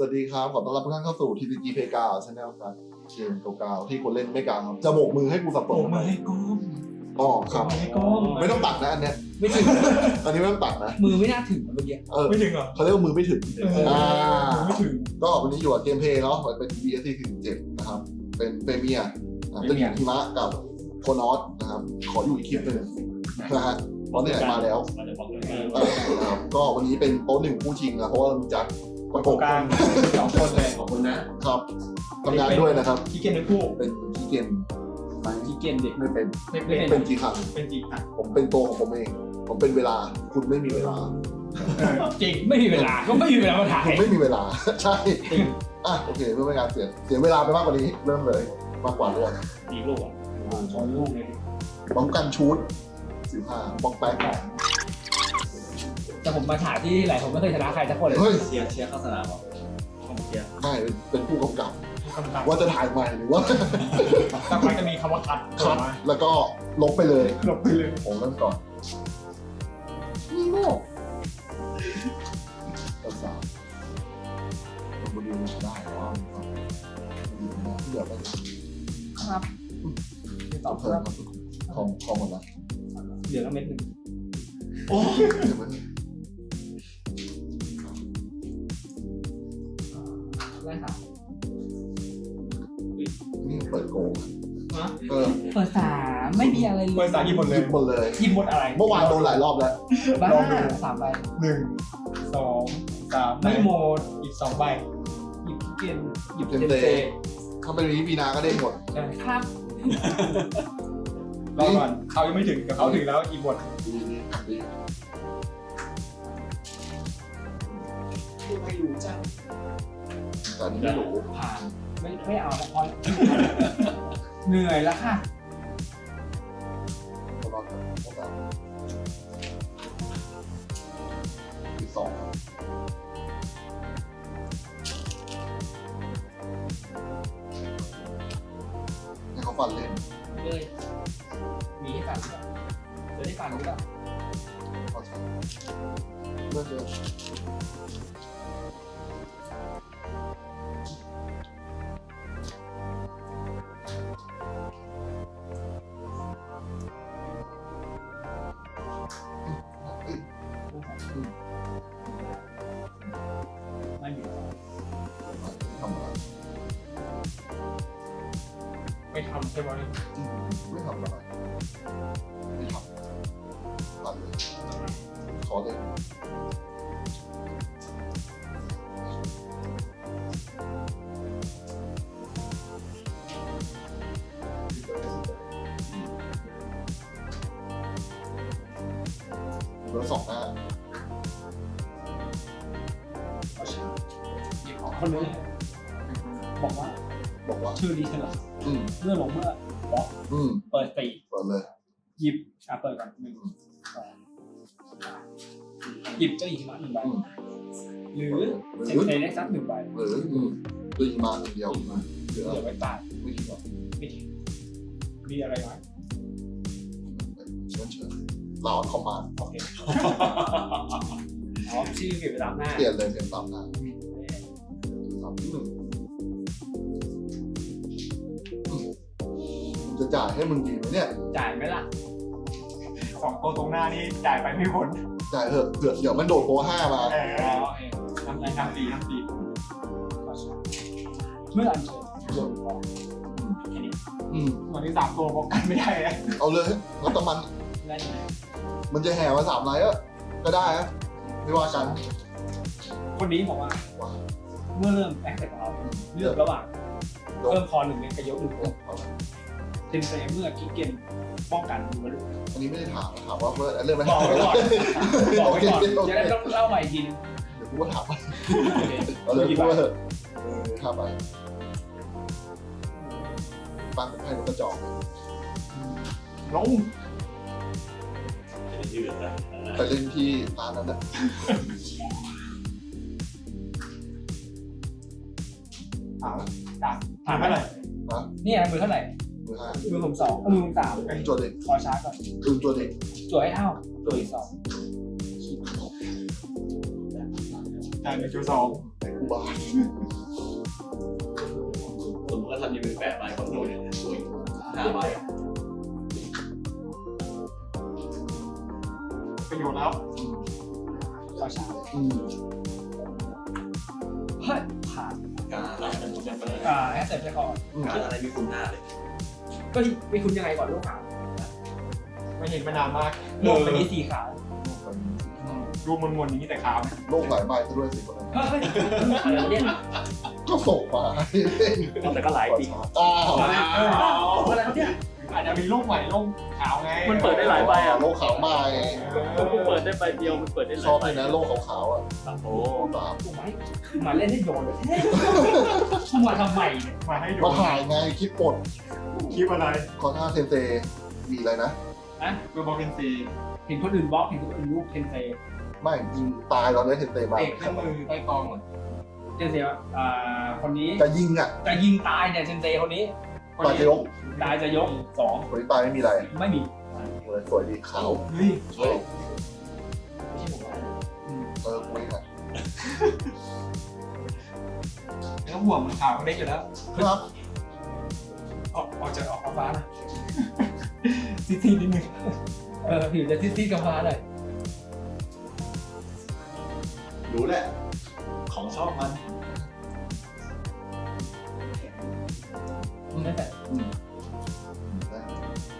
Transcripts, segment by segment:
วัสดีครับ ขอต้อนรับทุกท่านเข้าสู่ TCG p l a y g r o u n d Channel ครับเกมเก่าๆที่คนเล่นไม่กล้าครับจะโบกมือให้กูสับสโบนกมือให้ก้มอ๋อครับโบกมือให้ก้มไม่ต้องตัดนะอันเนี้ยไม่ถึง อันนี้ไม่ต้องตัดนะ มือไม่น่าถึงเมื่อกี้เออไม่ถึงเหรอเขาเรียกว่ามือไม่ถึง เอออ่า ไม่ถึง ก็วันนี้อยู่กับเกมเพลย์เนาะเป็น BSC 47นะครับ เป็นเฟเมียนะเป็นหญิงหิมะกับโคนอสนะครับ ขออยู่อีกคลิปหนึ่งนะฮะเพราะเนี่ยมาแล้วมันจะบอกเลย เออนะครับก็วันนี้เป็นโต๊ะหนึ่งผู้ชิงนะเพราะว่าเรามีจัด ประกบกลางสองคนเลยขอบคุณนะครับทำงานด้วยนะครับ ขี้เกียจทั้งคู่เป็นจีเกนไหมที่เกณฑ์เด็กไม่เป็นไม่เป็นเป็นจีคังเป็นจริงอะผมเป็นตัวของผมเอง ผมเป็นเวลาคุณไม่มีเวลาจริงไม่มีเวลาก็ไม่มีเวลามาถ่ายคุณไม่มีเวลาใช่อะโอเคเพื่อไม่ให้การเสียเสียเวลาไปมากกว่านี้ เริ่มเลยมากกว่าด้วยดีลูกอะชนลูกเลยป้องกันชูดสิบห้าป้องแป๊ก แต่ผมมาถ่ายที่ไหนผมไม่เคยชนะใครสักคนเลยเฮ้ย เชียร์เชียร์เข้าสนามเหรอผมเชียร์ไม่เป็นผู้กำกับกำกับว่าจะถ่ายใหม่หรือว่าสักพักจะมีคำว่าคัดคัดแล้วก็ลบไปเลยหลบไปเลย ผมเริ่มก่อนนี่โง่ตัดสามลงมาดูได้ว่าเดี๋ยวไปครับไม่ตต่ออบคเพิ่มรับของของหมดแล้วเหลือแล้วเม็ดหนึ่งโอ้ใช่ไหมไเออเปิดสามไม่มีอะไรเลยเปิดสายยิบหมดหเลยิยบหมดเลยยิบหมดอะไรเมื่อวานโดนหลายรอบแล้ว บ้าลองดู สามใบหนึ่งสองสามไม่โหมดอีกสองใบหยิบที่เกณฑ์หยิบเทเทนนเตเตถ้าเป็นวิปีนาก็ได้หมด ใช่ครับรอก่อนเขายังไม่ถึงแต่เขาถึงแล้วอีกหมดดีดีดีไม่รู้จังแต่อันนี้ไม่รู้ผ่านไม่ไม่เอาละพอเหนื่อยแล้วค่ะ ให้เขาฟันเล่นเลยมีให้ฟันด้วยจะได้ฟันหรือเปล่าเขาใช้เลือกเลย เลยเหลือสองหน้าหยิบของคนนี้บอกว่า บอกว่าชื่อดีเทลอืมเมื่อลงเมื่ออืมเปิ บเจ้าหญิงมาหนึ่งใบอืมหรือหรือเซ็นเซได้สักหนึ่งใบหรืออืมตัวยิงมาอย่างเดียวเหลือเหลือไว้ตายไม่คิดว่าไม่ทิ้งมีอะไรไหมเชิญเชิญเราคอมมานด์โอเคอ๋อชื่อเก็บไปตามหน้าเปลี่ยนเลยเป็นสามหน้าสามหนึ่งอืมจะจ่ายให้มึงดีไหมเนี่ย จ่ายไหมล่ะสองตัวตรงหน้านี่จ่ายไปไม่พ้น จ่ายเถอะเผื่อเดี๋ยวมันโดดโปรห้ามา เออ๋ออโอเคทำไรทำดีทำดีเมื่ออันเชิญโดนของแค่นี้อืมวันนี้สามตัวป้องกันไม่ได้แล้วเอาเลยแล้วแต่มันได้ยังไงมันจะแห่มาสามไลน์อะก็ได้อะไม่ว่ากันคนนี้บอกว่าว่าเมื่อเริ่มแอคเซของเราเลือกระหว่างเพิ่มคอหนึ่งเนี่ยกับยกหนึ่งโอ้เอาละเซนเซเมื่อคิกเกน ป้องกันดูมาดูอันนี้ไม่ได้ถามนะถามว่าเพื่อนเรื่องอะไรบอกไว้ก่อนบอกไว้ก่อนโอจะเคได้ต้องเล่าใหม่อีกทีนึงเดี๋ยวกูก็ถามโอเคเอาเลยพูดว่าเถอะเออห้าไปปั้นเป็นไพ่นกกระจอกลงจะยืดนะไปเล่นที่ร้านนั้นนะถามถามถามเท่าไหร่เนี่ยมือเท่าไหร่ มือห้ามือผมสองมือผมสามจวดเด็กขอช้าก่อนคืนจวดเด็กจั่วให้เท่าตัวอีกสองจ่ายหนึ่งจุดสองไอ้กูบาทสมมติว่าทำยังเป็นแปดใบของหน่วยเนี่ยโอ้ยห้าใบประโยชน์แล้วต่อช้าอืมเฮ้ยผ่านการอะไรมันจะเป็นอ่าแอสเซทไปก่อนอืมการอะไรมีคุณหน้าเลย ก็มีคุณยังไงก่อนลูกขาวไม่เห็นมานานมากโลกเป็นนี้สีขาวดูมนๆอย่างนี้แต่ขาวนะโลกหลายใบซะด้วยสิคนนั้นเฮ้ยอะไรวะเนี่ยก็ส่งมาให้เล่นแต่ก็หลายปีอ้าวอะไรครับเนี่ย อาจจะมีลูกใหม่ลูกขาวไงมันเปิดได้หลายใบอะโลกขาวใหม่กูเปิดได้ใบเดียวมันเปิดได้หชลาอยบใบเลยนะโลกขาวๆอะโอ้โอ้ตามถูกไหมมาเล่นให้โยนเลยเข้ามาทำไมเนี่ยมาให้ดูมาถ่ายไงคลิปปลดคลิปอะไรคอท่าเซนเซมีอะไรนะนะเบอร์บอลเป็นซีเห็นคนอื่นบล็อกเห็นคนอื่นรูปเทนเซไม่ยิงตายตอนนี้เซนเซมาเอกเครื่องมือใต้กองเหรอเทนเซว่าอ่าคนนี้จะยิงอะจะยิงตายเนี่ยเทนเซคนนี้ คนตายนี้จะยกตายจะยกสองคนที่ตายไม่มีอะไรไม่มีสวยดีขาวเฮ้ยเฮ้ยไม่ใช่ผมว่าเออคุยอะแล้วห่วงมันขาวเล็กอยู่แล้วครับออกออกจากออกฟ้านะซีซีนิดนึงเออผิวจะซีดๆกับฟ้าเลยรู้แหละของชอบมัน ไม่นแต่อืม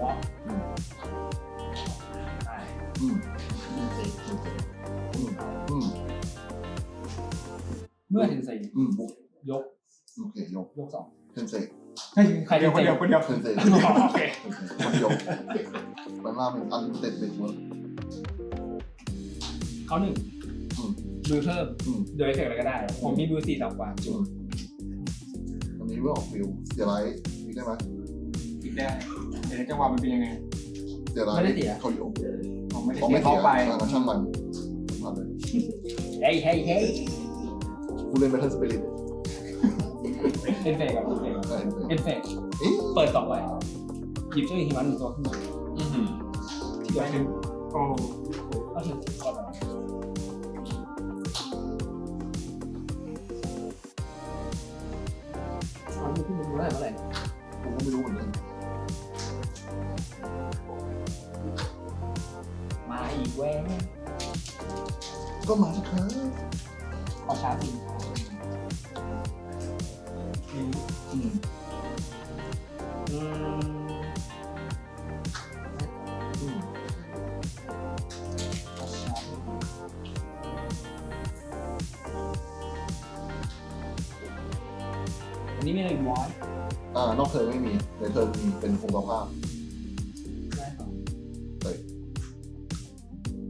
บล็อกอืมอืมอืมเมื่อเทนเซอืมยกโอเคยกยกสองเซนเซใครเดียวคนเดียวคนเดียวเซนเซโอเคคนยกมันล่าเป็นอันเต็ดเป็นเวิร์กเขาหนึ่งอืมมือเพิ่มโดยเอฟเฟกต์อะไรก็ได้ ผมมีมือสี่ต่ำกว่าจุด อันนี้ไม่ออกฟิวเดี๋ยวไลท์นี่ได้ไหมอีกได้เดี๋ยวจังหวะมันเป็นยังไง เดี๋ยวไลท์ไม่ได้เสียเขายกผมไม่ได้เขาเสีไม่ยเสีเข้ายไปอ่าช่างมันผ่านเลยเฮ้ยเฮ้ยเฮ้ยกูเล่นแบทเทิลสปิริตเอฟเฟกต์กับเอฟเฟกต์ได้เอฟเฟกต์เอ๊ะเปิดสองใบหยิบเจ้าหญิงหิมะหนึ่งตัวขึ้นมาอือหือที่เหลือถึงโอ้ก็คือ ก็มาสิครับขอช้าสิอืมอืมอืมขอช้าสิอันนี้มีอะไรอีกวอยอ่านอกเธอไม่มีในเธอมีเป็นคงสภาพได้ครับเฮ้ย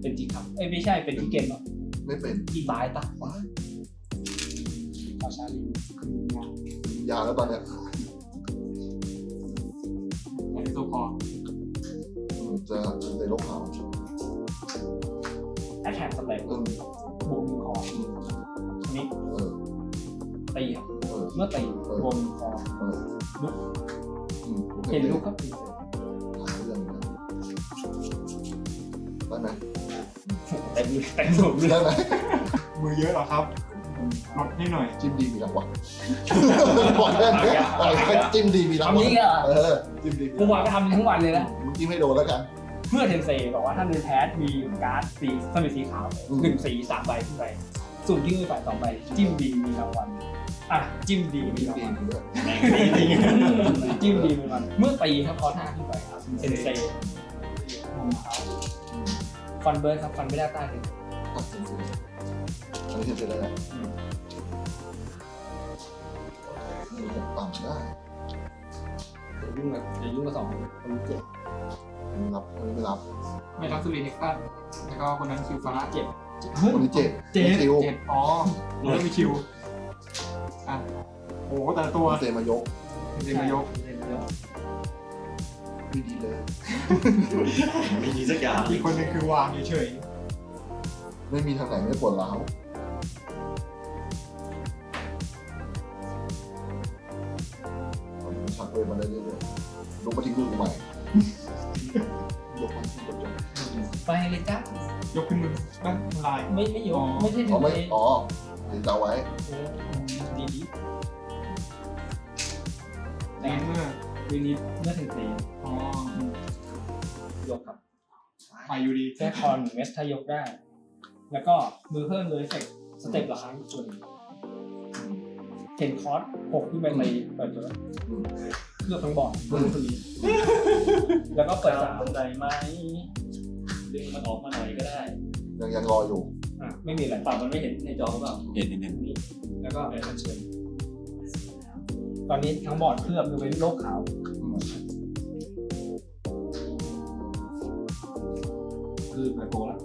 เป็นจีครับ เอ้ยไม่ใช่เป็นจีเกมเหรอ ไม่เป็นอีตายตะว้ายขอช้าสิยาแล้วตอนเนี้ยไอ้ตัวคออืมจะเซนโลกขาวแอคแท็กสำเร็จอืมบวกหนึ่งคออืมนี้เออตีครับเออเมื่อตีบวกหนึ่งคอเออลุกอืมโอเคเห็นลุกครับหาเรื่องนะได้ไห มเต็มเต็มสูงเลยได้ไหมมือเยอะเหรอครับลดให้หน่อย จิ้มดีมีรางวัลบอกได้ไหมอะไรจิ้มดีมีรางทำวัลนี้ก็เออจิ้มดีกูวางก็ทำทั้งวันเลยนะมึงจิ้มให้โดนแล้วกัน เมื่อเทนเซบอกว่าถ้าในแพทมีการ์ดสีสมิสีขาวอืมหนึ่งสีสามใบขึ้นไปสุ่มที่มือฝ่ายสองใบจิ้มดีมีรางวัลอะจิ้มดีมีจิ้มรางดีวัลมีด้วยจิ้มดีมีรางวัลเมื่อตีครับคอท่าขึ้นไปครับเทนเซ ฟันเบิร์ดครับฟันไม่ได้ใต้เลยอะจริงๆอันนี้เห็นเสร็จแล้วแหละมีแบบต่ำได้อย่ายุ่งกับอย่ายุ่งกับสองคนคนเจ็บอันนี้รับอันนี้ไม่รับไม่รับสุรินทร์เน็กซัสแล้วก็คนนั้นคิวฟ้าเจ็บคนนี้เจ็บเจ็ดไม่คิวเจ็ดอ๋อแล้วมีคิวอะโอ้โหแต่ละตัวเซมายกเดมายกเล่นเยอะ ไม่ดีเลยมีดีสักอย่างอีกคนหนึงคือวางเฉยไม่มีทางไหนไม่ปวดร้าวผมชักเวทมาได้เรื่อยๆลงมาทิ้งมือกูใหม่ยกมันกดยกไปเลยจ้ะๆยกขึ้นมือบ้างลาย ไม่ไม่ยอ๋กอไม่ใช่ถึอ๋องไม่เออ๋อหรือจะเอาไว้ดีดีในเมื่อ วีนี้เมื่อถึงตีอ๋อยกครับไปอยู่ดีแค่คอนเมสถ้ายกได้ แล้วก็มือเพิ่มเลยเฟกสเต็ปละครั้งจุดเห็นคอร์สหกขึ้นไปในเปิดตัวอืมเคลือบทั้งบอร์ดบนคนนี้แล้วก็เปิดสามบันไดไหมดึงมันออกมาหน่อยก็ได้ ยังยังรออยู่ อะไม่มีอะไรปรับมันไม่เห็นในจอหรือเปล่าเห็นนิดนึงนี่แล้วก็อัญเชิญตอนนี้ทั้งบอร์ดเคลือบยกเว้นโลกขาว คือเปิดโปรแล้ว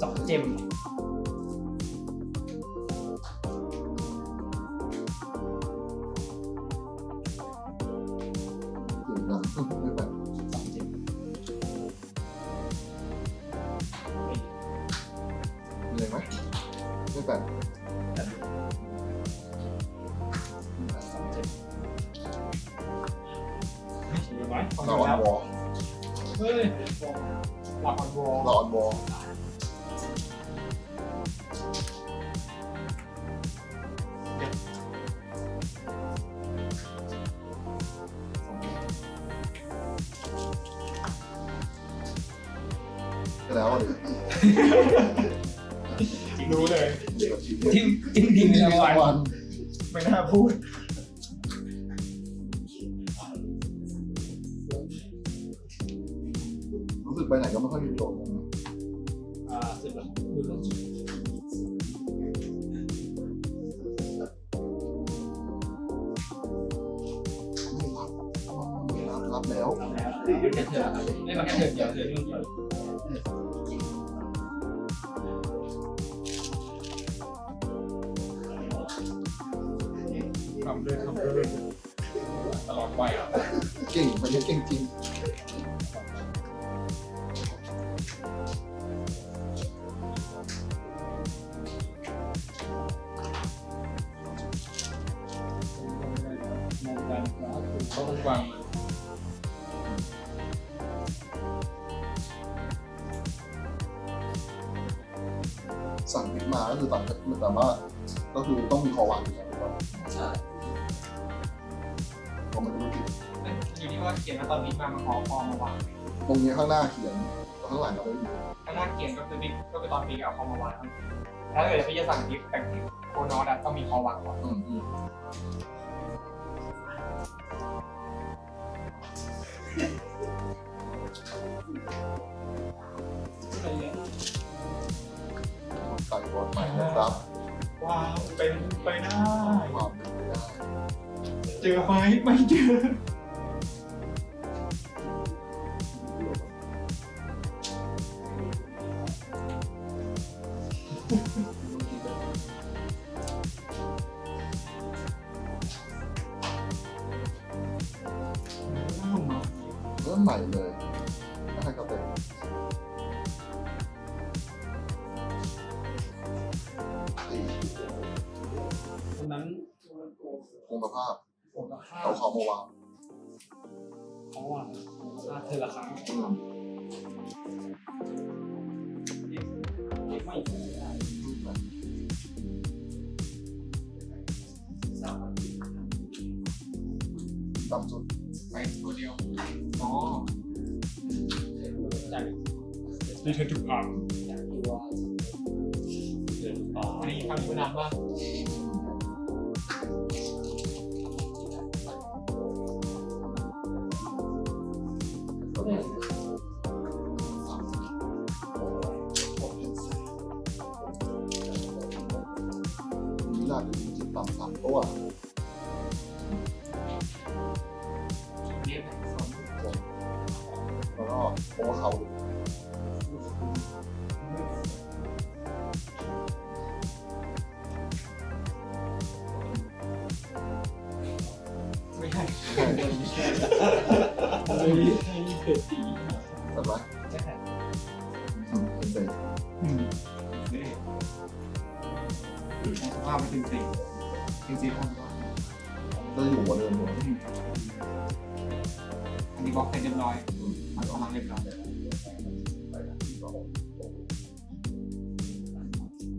สองเจมถึงนะไม่แบบสองเจมมีอะไรไหมไม่แบบ ออนวอลเราออนวอลแล้วเลยรู้เลยจิ้มจิ้มดินในรางวัลวัน ไม่น่าพูด ไปไหนก็ไม่ค่อยมีประโยชน์เลยนะอ่าสิบหลักมือลงจุดไม่รับไม่รับรับแล้วแล้วแค่เธอครับไม่มาแค่เธอเดียวเธอยุ่งเดียวทำเลยทำเลยตลอดวัยเก่งมันยังเก่งจริง ข้างหน้าเขียนข้างหลังก็ไม่มีถ้าหน้าเขียนก็คือบิ๊กก็คือตอนบิ๊กเอาฟอร์มมาวางถ้าเกิดพี่จะสั่งบิ๊กแต่งโคโนอตต้องมีคอวางก่อนอืมอืมอะไรเงี้ยไก่บอลใหม่นะครับว้าวเป็นไปได้ ความเป็นไปได้ เจอไหมไม่เจอ ใหม่เลยถ้าให้เขาเป็นตรงนั้นคงสภาพผมกับข้าวเอาเขามาวางเขาว่าค่าเธอละครั้งอืมไม่ต่ำสุด ไปตัวเดียว อ๋อจากรีเทิร์นถูกอ่างจากตัวเดินต่ออันนี้ฟังคุณนานมาก โอเวอร์เขาไม่ใช่เลยให้เกิดสีแต่ว่าแค่ไหนเป็นเด็กอืมนี่สภาพมันจริงจริงจริงจริงครับก็อยู่กว่าเดิมเลยอันนี้บล็อกเสร็จเรียบร้อย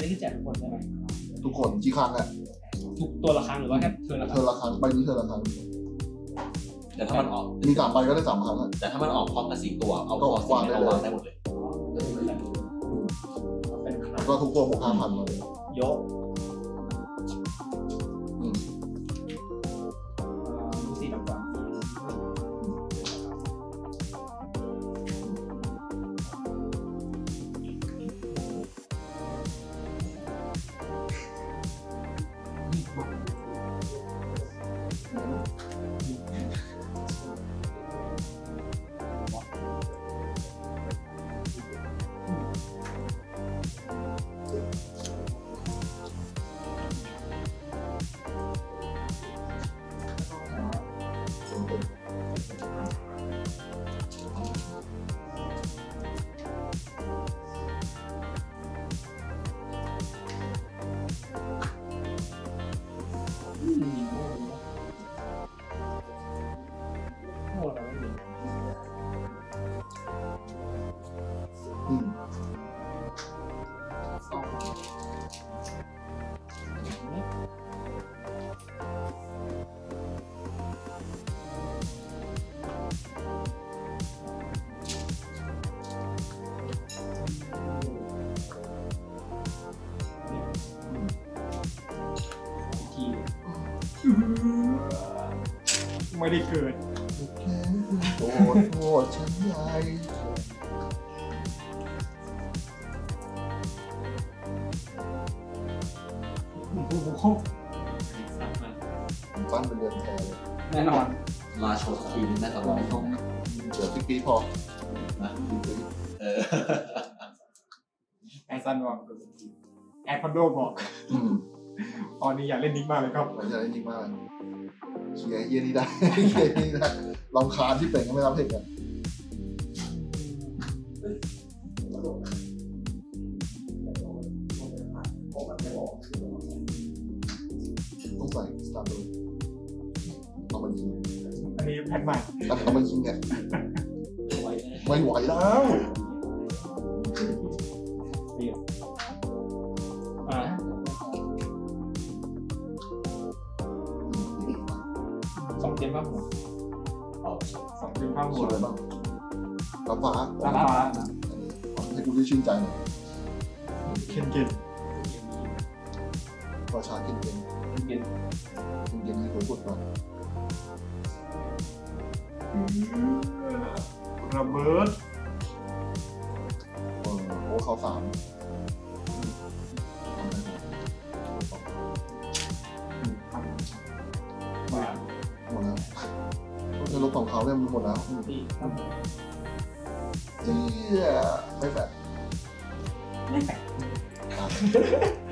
อยไปอันนี้คือแจกทุกคนใช่ไหมทุกคนกี่ครั้งอะทุกตัวละครั้งหรือว่าแค่เทิร์นละคเธรั้งอละครั้งใบนี้เธอละครั้งแต่ถ้ามันออก มีสามใบก็ได้สามครั้งอะแต่ถ้ามันออกพร้อมกับสี่ตัว เอาก็ตัวสี่วางได้เอาเลยวางได้หมดเลยเป็นครั้แล้งวก็ทุกตัวบวกห้าพันมาเลย ยก ไม่ได้เกิดโกรธโทษฉันใหญ่โอ้โหปั้นเป็นเรือนแพรเลยแน่นอนมาโชว์สกิลแม่ตะลองเดี๋ยวพี่ปีพอนะพี่ปีเออแอซันบอกแอดคอนโดบอกอืมตอนนี้อยากเล่นนิกมากเลยครับมันจะได้จริงมากเลย ร์เยี่ยนี่ได้เคลียร์นี่ได้ลำคาญที่เป็นก็ไม่รับเพลงกันต้องใส่สตาร์ทเลยเอามายิงอันนี้แผ่นใหม่แล้วเอามายิงเนี่ยไว้ไม่ไหวแล้ว รับฟ้าลาฟ้าให้กูได้ชื่นใจหน่อยเคนเคนประชากินเก่งเปลี่ยนกินเก่งให้กูพูดก่อนระเบิดเออโอ้เขาสามมาหมดแล้วจะลบของเขาเนี่ยมันหมดแล้ว ที่ครับเจี๊